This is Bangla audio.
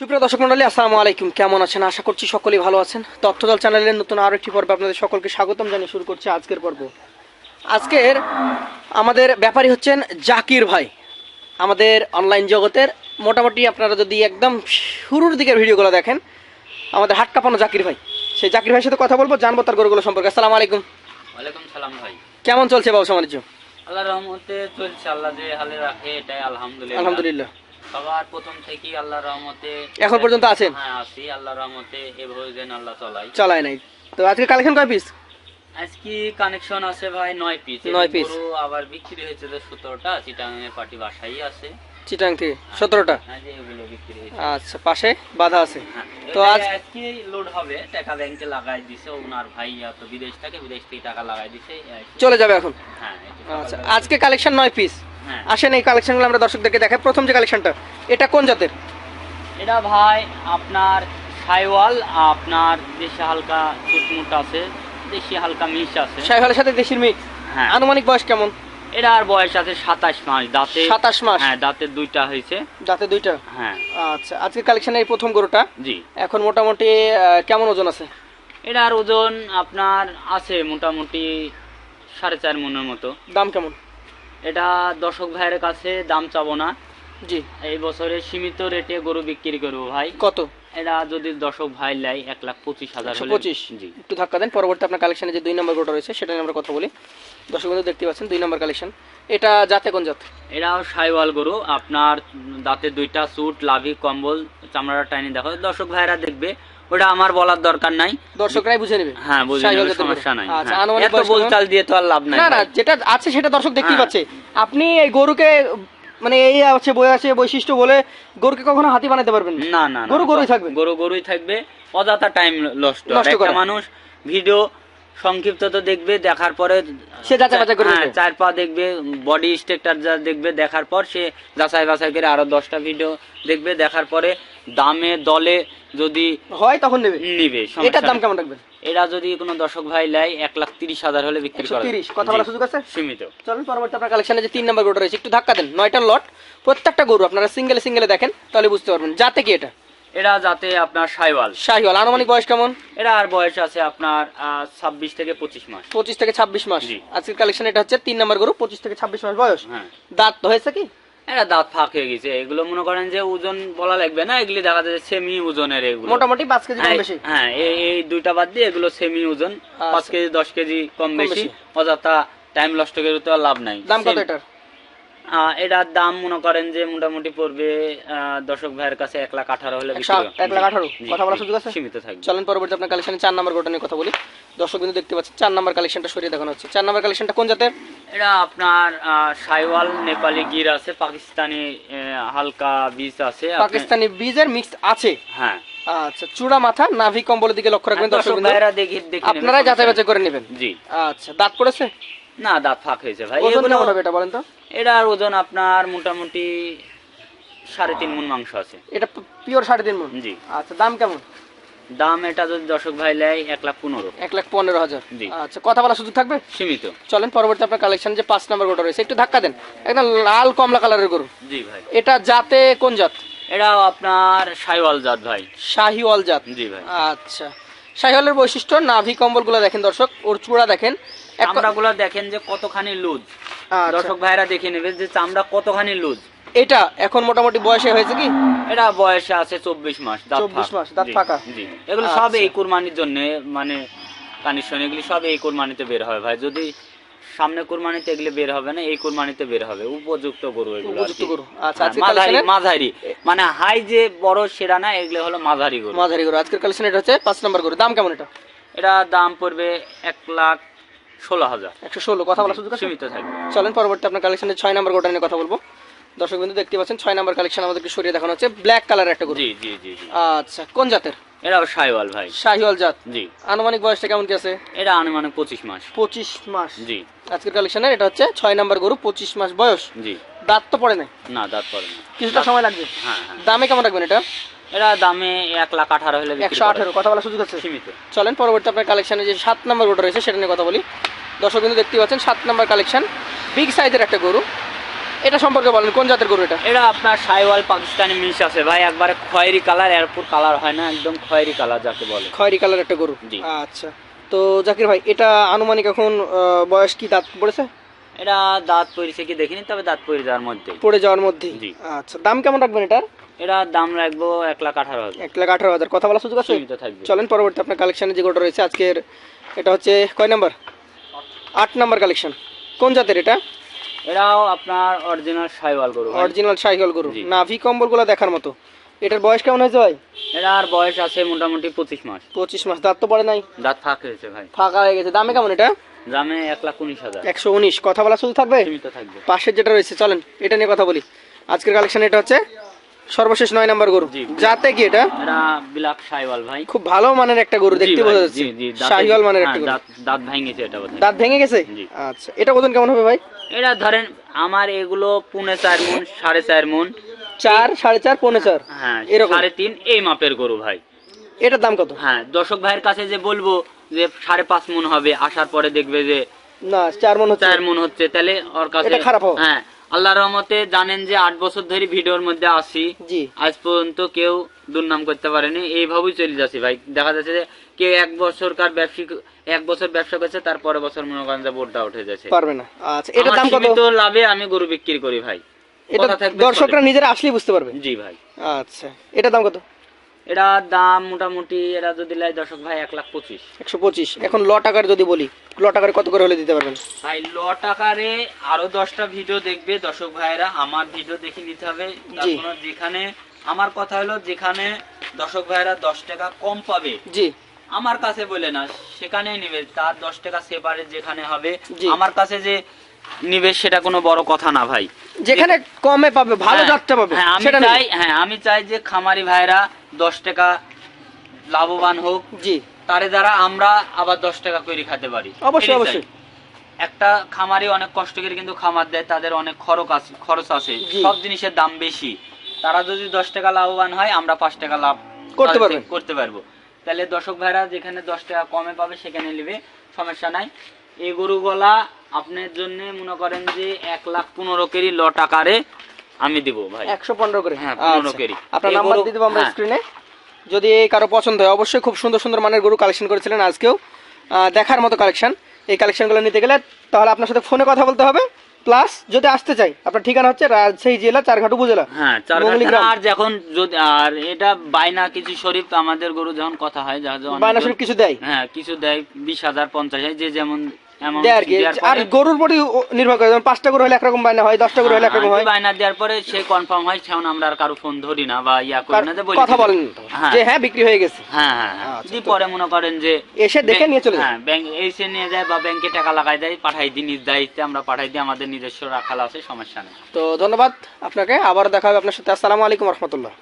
সুপ্রিয় দর্শক মন্ডলী আসসালামু আলাইকুম। কেমন আছেন? আশা করছি সকলেই ভালো আছেন। তথ্যদল চ্যানেলের নতুন আরও একটি পর্বে আপনাদের সকলকে স্বাগতম জানিয়ে শুরু করছি আজকের পর্ব। আজকের আমাদের ব্যাপারী হচ্ছেন জাকির ভাই। আমাদের অনলাইন জগতের মোটামুটি আপনারা যদি একদম শুরুর দিকের ভিডিওগুলো দেখেন আমাদের হাট কাঁপানো জাকির ভাই। সেই জাকির ভাইয়ের সাথে কথা বলব জানব তার গরুগুলো সম্পর্কে। আসসালামু আলাইকুম। ওয়ালাইকুম সালাম ভাই। কেমন চলছে ব্যবসা বাণিজ্য আল্লাহ রহমতে চলছে আল্লাহ যে হালে রাখে এটাই আলহামদুলিল্লাহ। আলহামদুলিল্লাহ। সবার প্রথম থেকেই আল্লাহ রহমতে এখন পর্যন্ত আছেন? হ্যাঁ আছি আল্লাহ রহমতে এভাবে যেন আল্লাহ চলাই চালায় নাই। তো আজকে কালেকশন কয় পিস আজকে কানেকশন আছে ভাই নয় পিস নয় piece। আবার বিক্রি হয়েছে যে সতেরোটা চিটাঙের পার্টি বাসাই আছে। চিটাং থেকে সতেরোটা? হ্যাঁ যে এগুলো বিক্রি হয়েছে। আচ্ছা পাশে বাধা আছে। হ্যাঁ, তো আজ- আজকে লোড হবে টাকা ব্যাংকে লাগাই দিছে ওনার ভাই তো বিদেশ থেকে বিদেশ থেকে টাকা লাগাই দিছে। চলে যাবে এখন? হ্যাঁ আচ্ছা আজকে কালেকশন নয় পিস হ্যাঁ আসেন এই কালেকশনগুলো আমরা দর্শকদেরকে দেখাই। প্রথম যে কালেকশনটা এটা কোন জাতের? এটা ভাই আপনার সাইওয়াল আপনার দেশে হালকা চুটমুট আছে দেশি হালকা মিশ আছে। শাহিওয়ালের সাথে দেশির মিক্স হ্যাঁ। আনুমানিক বয়স কেমন? এটা আর বয়স আছে সাতাশ মাস দাঁতে সাতাশ মাস? হ্যাঁ দাঁতের দুইটা হয়েছে। দাঁতে দুইটা? হ্যাঁ। আচ্ছা আজকে কালেকশনের এই প্রথম গরুটা? জি। এখন মোটামুটি কেমন ওজন আছে? এটার ওজন আপনার আছে মোটামুটি সাড়ে চার মনের মতো। দাম কেমন? এটা দর্শক ভাইয়ের কাছে দাম চাবো না। জি। এই বছরে সীমিত রেটে গরু বিক্রি করব ভাই। কত? এটা যদি দর্শক ভাই লাই এক লাখ পঁচিশ হাজার পঁচিশ। জি। একটু ধাক্কা দেন পরবর্তী আপনার কালেকশনে যে দুই নম্বর গরুটা রয়েছে সেটা নিয়ে আমরা কথা বলি। দর্শক বন্ধু দেখতে পাচ্ছেন দুই নম্বর কালেকশন এটা জাতে কোন জাত? এটাও সাইওয়াল গরু। আপনার দাঁতে দুইটা স্যুট লাভি কম্বল চামড়াটা টাইনি দেখো। দর্শক ভাইরা দেখবে ওটা আমার বলার দরকার নাই। দর্শকরাই বুঝে নেবে। হ্যাঁ বুঝে নেবে, সমস্যা নাই। আচ্ছা হ্যাঁ। এত দিয়ে তো আর লাভ নাই না না যেটা আছে সেটা দর্শক দেখতেই হ্যাঁ। পাচ্ছে। আপনি এই গরুকে মানে এই আছে বই আছে বৈশিষ্ট্য বলে গরুকে কখনো হাতি বানাতে পারবেন না। না। গরু গরুই থাকবে। গরু গরুই থাকবে। অযথা টাইম নষ্ট একটা মানুষ ভিডিও সংক্ষিপ্ত তো দেখবে দেখার পরে সে যাচাই বাছাই করে হ্যাঁ, চার পা দেখবে বডি স্ট্রাকচার যা দেখবে দেখার পর সে যাচাই বাছাই করে আরও দশটা ভিডিও দেখবে দেখার পরে দামে দলে যদি হয় তখন নেবে। নিবে এটার দাম কেমন রাখবেন? এরা যদি কোনো দর্শক ভাই লাই এক লাখ তিরিশ হাজার হলে বিক্রি করে তিরিশ। কথা বলার সুযোগ আছে? সীমিত। চলুন পরবর্তী আপনার কালেকশনে যে তিন নম্বর গরুটা রয়েছে একটু ধাক্কা দেন। নয়টার লট প্রত্যেকটা গরু আপনারা সিঙ্গেলে সিঙ্গেলে দেখেন তাহলে বুঝতে পারবেন। যাতে কি এটা? এরা যাতে আপনার সাইওয়াল। শাহিওয়াল আনুমানিক বয়স কেমন? এরা আর বয়স আছে আপনার ছাব্বিশ থেকে পঁচিশ মাস। পঁচিশ থেকে ছাব্বিশ মাস। আজকের কালেকশন এটা হচ্ছে তিন নম্বর গরু পঁচিশ থেকে ছাব্বিশ মাস বয়স। হ্যাঁ। দাঁত তো হয়েছে কি? এরা দাঁত ফাঁক হয়ে গেছে। এগুলো মনে করেন যে ওজন বলা লাগবে না এগুলি দেখা যাচ্ছে সেমি ওজনের এগুলো। মোটামুটি পাঁচ কেজি কম হ্যাঁ, বেশি। হ্যাঁ এই দুইটা বাদ দিয়ে এগুলো সেমি ওজন আচ্ছা। পাঁচ কেজি দশ কেজি কম বেশি। অযথা টাইম নষ্ট করে তো লাভ নাই। দাম কত এটার? এটার দাম মনে করেন যে মোটামুটি পড়বে দর্শক ভাইয়ের কাছে এক লাখ আঠারো হলে। এক লাখ আঠারো? কথা বলার সুযোগ আছে? সীমিত থাকবে। চলেন পরবর্তী আপনার কালেকশনে চার নম্বর গোটা নিয়ে কথা বলি। দর্শক কিন্তু দেখতে পাচ্ছেন চার নম্বর কালেকশনটা সরিয়ে দেখানো হচ্ছে। চার নম্বর কালেকশনটা কোন জাতের? এটা আপনার সাইওয়াল নেপালি গির আছে পাকিস্তানি হালকা বীজ আছে। পাকিস্তানি বীজের মিক্স আছে? হ্যাঁ। আচ্ছা চূড়া মাথা নাভি কম্বলের দিকে লক্ষ্য রাখবেন দর্শক দর্শক বিন্দু। দেখি দেখে যাচাই বাছাই করে নেবেন। জি। আচ্ছা দাঁত পড়েছে? না দাঁত ফাঁক হয়েছে ভাই। ওজন কেমন হবে এটা বলেন তো? এটার ওজন আপনার মোটামুটি সাড়ে তিন মন মাংস আছে। এটা পিওর সাড়ে তিন মন জি। আচ্ছা দাম কেমন? দাম এটা যদি দর্শক ভাই নেয় এক লাখ পনেরো। এক লাখ পনেরো হাজার। আচ্ছা কথা বলার সুযোগ থাকবে? সীমিত। চলেন পরবর্তী আপনার কালেকশন যে পাঁচ নম্বর গোটা রয়েছে একটু ধাক্কা দেন। একদম লাল কমলা কালারের গরু। জি ভাই। এটা জাতে কোন জাত? এটাও আপনার সাইওয়াল জাত ভাই। শাহিওয়াল জাত। জি ভাই। আচ্ছা। শাহিওয়ালের বৈশিষ্ট্য নাভি কম্বলগুলো দেখেন দর্শক ওর চূড়া দেখেন। চামড়াগুলো দেখেন যে কতখানি লুজ। আচ্ছা, দর্শক ভাইরা দেখে নেবে যে চামড়া কতখানি লুজ। এটা এখন মোটামুটি বয়সে হয়েছে কি? এটা বয়সে আছে চব্বিশ মাস দাঁত 24 ফাঁক। মাস, দাঁত ফাঁকা। জি। এগুলো সব আচ্ছা। এই কুরবানির জন্য মানে কানেকশন এগুলি সব এই কুরবানিতে বের ভাই। যদি সামনে কুরবানিতে এগুলি বের হবে না এই কুরবানিতে বের হবে। উপযুক্ত গরু এগুলো উপযুক্ত গরু। আচ্ছা, হ্যাঁ, মাঝারি মাঝারি। মানে হাই যে বড় সেরা না এগুলো হলো মাঝারি গরু। মাঝারি গরু। আজকের কালেকশন এটা হচ্ছে পাঁচ নম্বর গরু। দাম কেমন এটা? এটা দাম পড়বে এক লাখ ষোলো হাজার। একশো ষোলো কথা বলার সুযোগ সীমিত থাকবে। চলেন পরবর্তী আপনার কালেকশনের ছয় নম্বর গোটা নিয়ে কথা বলব। দর্শক বিন্দু দেখতে পাচ্ছেন ছয় নম্বর কালেকশন আমাদেরকে সরিয়ে দেখানো হচ্ছে। ব্ল্যাক কালার একটা গরু জি জি জি জি। আচ্ছা কোন জাতের? এটাও সাইওয়াল ভাই। শাহিওয়াল জাত। জি। আনুমানিক বয়সটা কেমন কি আছে? এটা আনুমানিক পঁচিশ মাস। পঁচিশ মাস। জি। আজকের কালেকশনের এটা হচ্ছে ছয় নম্বর গরু পঁচিশ মাস বয়স। জি। দাঁত তো পড়ে নাই? না দাঁত পড়ে না। কিছুটা সময় লাগবে। হ্যাঁ হ্যাঁ। দামে কেমন রাখবেন এটা? এরা দামে এক লাখ আঠারো হলে একশো আঠেরো কথা বলার সুযোগ আছে? সীমিত। চলেন পরবর্তী আপনার কালেকশনে যে সাত নম্বর গরুটা রয়েছে সেটা নিয়ে কথা বলি। দর্শক কিন্তু দেখতে পাচ্ছেন সাত নম্বর কালেকশন বিগ সাইজের একটা গরু। এটা সম্পর্কে বলেন কোন জাতের গরু এটা? এটা আপনার সাইওয়াল পাকিস্তানি মিশ আছে। ভাই একবারে খয়েরি কালার এরপর কালার হয় না একদম খয়েরি কালার যাকে বলে। খয়েরি কালার একটা গরু? জি। আচ্ছা। তো জাকির ভাই এটা আনুমানিক এখন বয়স কি দাঁত পড়েছে? এটা দাঁত পরিছে কি দেখিনি তবে দাঁত পরি যাওয়ার মধ্যে পড়ে যাওয়ার মধ্যে জি। আচ্ছা দাম কেমন রাখবেন এটার? এটা দাম রাখব এক লাখ আঠারো হাজার। এক লাখ আঠারো হাজার। কথা বলার সুযোগ আছে? চলেন পরবর্তী আপনার কালেকশনে যে গরুটা রয়েছে আজকের এটা হচ্ছে কয় নাম্বার? আট নাম্বার কালেকশন কোন জাতের এটা? এটাও আপনার অরিজিনাল সাইওয়াল গরু অরিজিনাল সাইকেল গরু। নাভি কম্বলগুলো দেখার মতো। এটার বয়স কেমন হয়েছে ভাই? এটার বয়স আছে মোটামুটি পঁচিশ মাস। পঁচিশ মাস। দাঁত তো পড়ে নাই? দাঁত ফাঁক হয়েছে ভাই। ফাঁকা হয়ে গেছে। দামে কেমন এটা? দামে এক লাখ উনিশ হাজার। একশো উনিশ। কথা বলার সুযোগ থাকবে? থাকবে। পাশের যেটা রয়েছে চলেন এটা নিয়ে কথা বলি। আজকের কালেকশন এটা হচ্ছে সর্বশেষ নয় নাম্বার গরু। যাতে কি এটা? বিলাক সাইওয়াল ভাই। খুব ভালো মানের একটা গরু দেখতে বোঝা যাচ্ছে। শাহিওয়াল মানের একটা হ্যাঁ, গরু। দাঁত- দাঁত ভেঙেছে এটা। দাঁত ভেঙে গেছে? আচ্ছা এটা ওজন কেমন হবে ভাই? এটা ধরেন আমার এগুলো পুনে চার মন সাড়ে চার মন। চার সাড়ে চার পৌনে চার। হ্যাঁ এরকম। সাড়ে তিন এই মাপের গরু ভাই। এটার দাম কত? হ্যাঁ দর্শক ভাইয়ের কাছে যে বলব যে সাড়ে পাঁচ মন হবে আসার পরে দেখবে যে না চার মন হচ্ছে। চার মন হচ্ছে তাহলে ওর কাছে খারাপ হবে। হ্যাঁ আল্লাহর রহমতে জানেন যে আট বছর ধরে ভিডিওর মধ্যে আসি জি। আজ পর্যন্ত কেউ দুর্নাম করতে পারেনি। এইভাবেই চলে যাচ্ছে ভাই। দেখা যাচ্ছে যে কেউ এক বছরকার ব্যবসায়িক এক বছর ব্যবসা করছে তারপরে বছর মনে করেন যে বোর্ডটা উঠে যাচ্ছে। পারবে না। আচ্ছা এটা দাম কত? তো লাভে আমি গরু বিক্রি করি ভাই। এটা কথা দর্শকরা নিজেরা আসলেই বুঝতে পারবে। জি ভাই। আচ্ছা এটা দাম কত? এটা দাম মোটামুটি এরা যদি লাই দর্শক ভাই এক লাখ পঁচিশ। একশো পঁচিশ। এখন ল টাকার যদি বলি ল টাকার কত করে হলে দিতে পারবেন? ভাই ল টাকারে আরও দশটা ভিডিও দেখবে দর্শক ভাইরা আমার ভিডিও দেখে নিতে হবে। যেখানে আমার কথা হলো যেখানে দর্শক ভাইরা দশ টাকা কম পাবে। জি। আমার কাছে বলে না সেখানেই নিবে। তার দশ টাকা সেপারেট যেখানে হবে। আমার কাছে যে নিবে সেটা কোনো বড় কথা না ভাই। যেখানে কমে পাবে ভালো হ্যাঁ, জাতটা পাবে হ্যাঁ আমি চাই হ্যাঁ আমি চাই যে খামারি ভাইরা দশ টাকা লাভবান হোক জি। তারে দ্বারা আমরা আবার দশ টাকা করে খেতে পারি। অবশ্যই, অবশ্যই। একটা খামারি অনেক কষ্ট করে কিন্তু খামার দেয় তাদের অনেক খরচ আছে খরচ আছে। সব জিনিসের দাম বেশি। তারা যদি দশ টাকা লাভবান হয় আমরা পাঁচ টাকা লাভ করতে। থেকে করতে পারব। তাহলে দর্শক ভাইরা যেখানে দশ টাকা কমে পাবে সেখানে নেবে সমস্যা নাই। এই গরুগুলা আপনার জন্য মনে করেন যে এক লাখ পনেরো কেরি ল টাকারে আমি দিব ভাই একশো পনেরো করে হ্যাঁ, 15 আচ্ছা। কেরি। আপনার নাম্বার দিয়ে দেবো আমরা হ্যাঁ। স্ক্রিনে যদি কারও পছন্দ হয় অবশ্যই খুব সুন্দর সুন্দর মানের গরু কালেকশন করেছিলেন আজকেও দেখার মতো কালেকশন এই কালেকশনগুলো নিতে গেলে তাহলে আপনার সাথে ফোনে কথা বলতে হবে প্লাস যদি আসতে চাই আপনার ঠিকানা হচ্ছে রাজশাহী জেলা চারঘাট উপজেলা হ্যাঁ। আর যখন যদি আর এটা বাইনা কিছু শরীফ আমাদের গরু যখন কথা হয় যা যখন বায়না শরীফ কিছু দেয় হ্যাঁ কিছু দেয় বিশ হাজার পঞ্চাশ যে যেমন দেয় আর কি আর গরুর প্রতি নির্ভর করে যেমন পাঁচটা গরু হলে একরকম বায়না হয় দশটা গরু হলে একরকম হ্যাঁ, হয়। বায়না দেওয়ার পরে সে কনফার্ম হয় সেমন আমরা আর কারও ফোন ধরি না বা ইয়া করি না বলি কথা বলেন হ্যাঁ। যে হ্যাঁ বিক্রি হয়ে গেছে। হ্যাঁ হ্যাঁ হ্যাঁ। আচ্ছা, যদি পরে মনে করেন যে এসে দেখে নিয়ে চলে হ্যাঁ ব্যাংক এসে নিয়ে যায় বা ব্যাংকে টাকা লাগাই দেয় পাঠাই দিই নিজ দায়িত্বে আমরা পাঠাই দিই আমাদের নিজস্ব রাখাল আছে সমস্যা নেই। তো ধন্যবাদ আপনাকে আবার দেখা হবে আপনার সাথে। আসসালামু আলাইকুম রহমতুল্লাহ।